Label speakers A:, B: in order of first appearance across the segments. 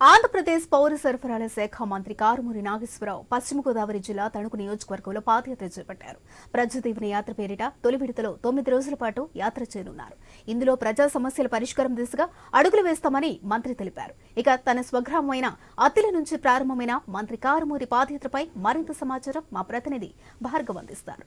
A: ఆంధ్రప్రదేశ్ పౌర సరఫరాల శాఖ మంత్రి కారుమూరి నాగేశ్వరరావు పశ్చిమ గోదావరి జిల్లా తణుకు నియోజకవర్గంలో పాదయాత్ర చేపట్టారు. ప్రజాదీవన యాత్ర పేరిట తొలి విడతలో తొమ్మిది రోజుల పాటు యాత్ర చేయనున్నారు. ఇందులో ప్రజా సమస్యల పరిష్కారం దిశగా అడుగులు వేస్తామని మంత్రి తెలిపారు. ఇక తన స్వగ్రామమైన అతిల నుంచి ప్రారంభమైన మంత్రి కారుమూరి పాదయాత్రపై మరింత సమాచారం మా ప్రతినిధి భార్గవ్ అందిస్తారు.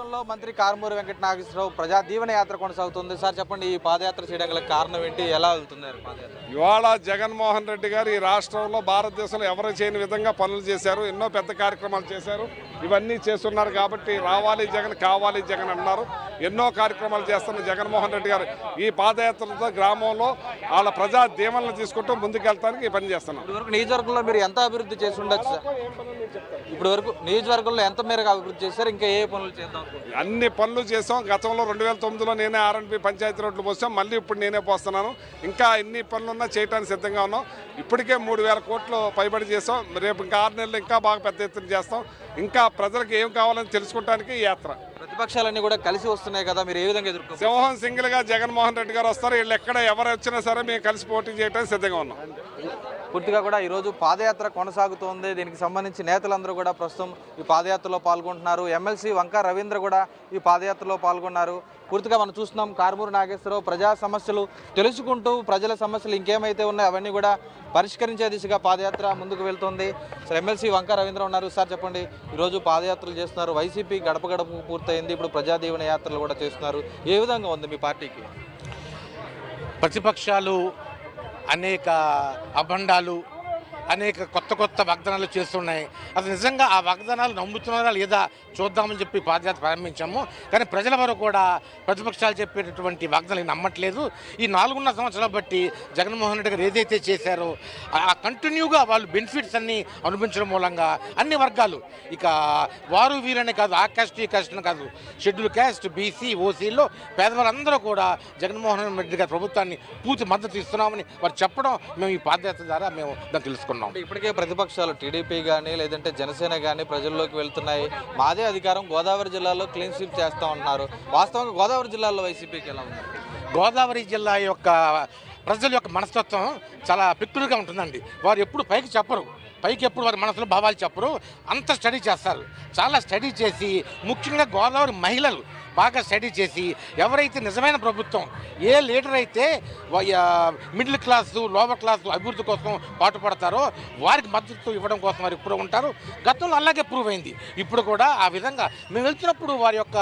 B: నియోజకవర్గంలో మంత్రి కారుమూరి వెంకట నాగేశ్వరరావు ప్రజా దీవెన యాత్ర కొనసాగుతుంది. సార్ చెప్పండి ఈ పాదయాత్ర చేయడం గల కారణం ఏంటి? ఎలా వెళ్తున్నారు పాదయాత్ర?
C: ఇవాళ జగన్మోహన్ రెడ్డి గారు ఈ రాష్ట్రంలో భారతదేశంలో ఎవరు చేయని విధంగా పనులు చేశారు ఎన్నో పెద్ద కార్యక్రమాలు చేశారు ఇవన్నీ చేస్తున్నారు కాబట్టి రావాలి జగన్ కావాలి జగన్ అన్నారు. ఎన్నో కార్యక్రమాలు చేస్తున్న జగన్మోహన్ రెడ్డి గారు ఈ పాదయాత్రలతో గ్రామంలో వాళ్ళ ప్రజా దీవెనలు తీసుకుంటూ ముందుకెళ్తానికి ఈ పని చేస్తున్నాం
B: ఇప్పుడు వరకు నియోజకవర్గంలో మీరు ఎంత అభివృద్ధి చేసి ఉండొచ్చు సార్? ఇప్పుడు వరకు నియోజకవర్గంలో ఎంత మేరకు అభివృద్ధి చేశారు ఇంకా ఏ పనులు చేద్దాం?
C: అన్ని పనులు చేసాం గతంలో రెండు వేల తొమ్మిదిలో నేనే ఆర్ఎన్పి పంచాయతీ రోడ్లు పోసాం. మళ్ళీ ఇప్పుడు నేనే పోస్తున్నాను. ఇంకా ఎన్ని పనులున్నా చేయడానికి సిద్ధంగా ఉన్నాం. ఇప్పటికే మూడు వేల కోట్లు పైబడి చేసాం రేపు ఇంకా ఆరు నెలలు ఇంకా బాగా పెద్ద ఎత్తున చేస్తాం. ఇంకా ప్రజలకు ఏం కావాలని తెలుసుకోవటానికి ఈ యాత్ర.
B: ప్రతిపక్షాలన్నీ కూడా కలిసి వస్తున్నాయి కదా మీరు ఏ విధంగా ఎదుర్కోవాలి
C: సింహం సింగిల్గా జగన్మోహన్ రెడ్డి గారు వస్తారు. వీళ్ళు ఎక్కడ ఎవరు వచ్చినా సరే మేము కలిసి పోటీ చేయడానికి సిద్ధంగా ఉన్నాం.
B: పూర్తిగా కూడా ఈరోజు పాదయాత్ర కొనసాగుతోంది. దీనికి సంబంధించి నేతలందరూ కూడా ప్రస్తుతం ఈ పాదయాత్రలో పాల్గొంటున్నారు. ఎమ్మెల్సీ వంక రవీంద్ర కూడా ఈ పాదయాత్రలో పాల్గొన్నారు. పూర్తిగా మనం చూస్తున్నాం. కారుమూరు నాగేశ్వరరావు ప్రజా సమస్యలు తెలుసుకుంటూ ప్రజల సమస్యలు ఇంకేమైతే ఉన్నాయో అవన్నీ కూడా పరిష్కరించే దిశగా పాదయాత్ర ముందుకు వెళ్తుంది. సార్ ఎమ్మెల్సీ వంక రవీంద్ర ఉన్నారు. సార్ చెప్పండి. ఈరోజు పాదయాత్రలు చేస్తున్నారు. వైసీపీ గడప గడప పూర్తయింది. ఇప్పుడు ప్రజాదీవన యాత్రలు కూడా చేస్తున్నారు. ఏ విధంగా ఉంది మీ పార్టీకి?
D: ప్రతిపక్షాలు అనేక అభండాలు అనేక కొత్త కొత్త వాగ్దానాలు చేస్తున్నాయి. అసలు నిజంగా ఆ వాగ్దానాలు నమ్ముతున్నారా లేదా చూద్దామని చెప్పి పాదయాత్ర ప్రారంభించాము. కానీ ప్రజల వరకు కూడా ప్రతిపక్షాలు చెప్పేటటువంటి వాగ్దానాలు నమ్మట్లేదు. ఈ నాలుగున్నర సంవత్సరాలు బట్టి జగన్మోహన్ రెడ్డి గారు ఏదైతే చేశారో ఆ కంటిన్యూగా వాళ్ళు బెనిఫిట్స్ అన్ని అనుభవించడం మూలంగా అన్ని వర్గాలు. ఇక వారు వీరనే కాదు ఆ కాస్ట్ ఈ కాస్ట్ అని కాదు. షెడ్యూల్ క్యాస్ట్ బీసీ ఓసీలో పేదవాళ్ళందరూ కూడా జగన్మోహన్ రెడ్డి గారి ప్రభుత్వాన్ని పూర్తి మద్దతు ఇస్తున్నామని వారు చెప్పడం మేము ఈ పాదయాత్ర ద్వారా మేము దాన్ని తెలుసుకున్నాం.
B: అంటే ఇప్పటికే ప్రతిపక్షాలు టీడీపీ కానీ లేదంటే జనసేన కానీ ప్రజల్లోకి వెళ్తున్నాయి. మాదే అధికారం గోదావరి జిల్లాలో క్లీన్ స్వీప్ చేస్తా ఉంటున్నారు. వాస్తవంగా గోదావరి జిల్లాలో వైసీపీకి ఎలా ఉంది?
D: గోదావరి జిల్లా యొక్క ప్రజల యొక్క మనస్తత్వం చాలా పెక్కులుగా ఉంటుందండి. వారు ఎప్పుడు పైకి చెప్పరు. పైకి ఎప్పుడు వారి మనసులో భావాలు చెప్పరు. అంత స్టడీ చేస్తారు. చాలా స్టడీ చేసి ముఖ్యంగా గోదావరి మహిళలు బాగా స్టడీ చేసి ఎవరైతే నిజమైన ప్రభుత్వం ఏ లీడర్ అయితే మిడిల్ క్లాసు లోవర్ క్లాసు అభివృద్ధి కోసం పాటుపడతారో వారికి మద్దతు ఇవ్వడం కోసం వారు ఇప్పుడు ఉంటారు. గతంలో అలాగే ప్రూవ్ అయింది. ఇప్పుడు కూడా ఆ విధంగా మేము వెళ్తున్నప్పుడు వారి యొక్క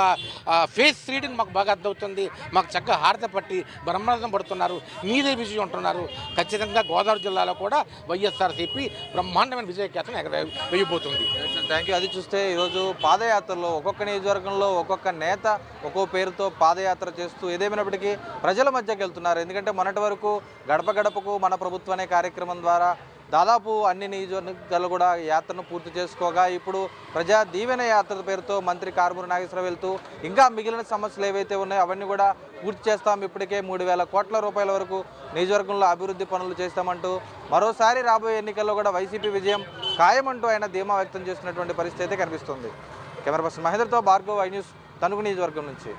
D: ఫేస్ రీడింగ్ మాకు బాగా అర్థమవుతుంది. మాకు చక్కగా హారత పట్టి బ్రహ్మాదం పడుతున్నారు. మీదే విజయం ఉంటున్నారు ఖచ్చితంగా గోదావరి జిల్లాలో కూడా వైఎస్ఆర్సీపీ బ్రహ్మాండమైన విజయకేతనం ఎగర వేయబోతుంది.
B: థ్యాంక్ యూ అది చూస్తే ఈరోజు పాదయాత్రలో ఒక్కొక్క నియోజకవర్గంలో ఒక్కొక్క నేత ఒక్కో పేరుతో పాదయాత్ర చేస్తూ ఏదేమైనప్పటికీ ప్రజల మధ్యకి వెళ్తున్నారు. ఎందుకంటే మొన్నటి వరకు గడప గడపకు మన ప్రభుత్వం అనే కార్యక్రమం ద్వారా దాదాపు అన్ని నియోజకవర్గాలు కూడా యాత్రను పూర్తి చేసుకోగా ఇప్పుడు ప్రజా దీవెన యాత్ర పేరుతో మంత్రి కారుమూరి నాగేశ్వరరావు వెళ్తూ ఇంకా మిగిలిన సమస్యలు ఏవైతే ఉన్నాయో అవన్నీ కూడా పూర్తి చేస్తాం. ఇప్పటికే మూడు వేల కోట్ల రూపాయల వరకు నియోజకవర్గంలో అభివృద్ధి పనులు చేస్తామంటూ మరోసారి రాబోయే ఎన్నికల్లో కూడా వైసీపీ విజయం ఖాయమంటూ ఆయన ధీమా వ్యక్తం చేస్తున్నటువంటి పరిస్థితి అయితే కనిపిస్తుంది. కెమెరా పర్సన్ మహేంద్రతో భార్గవ్ ఐ న్యూస్ తణుకు నియోజకవర్గం నుంచి.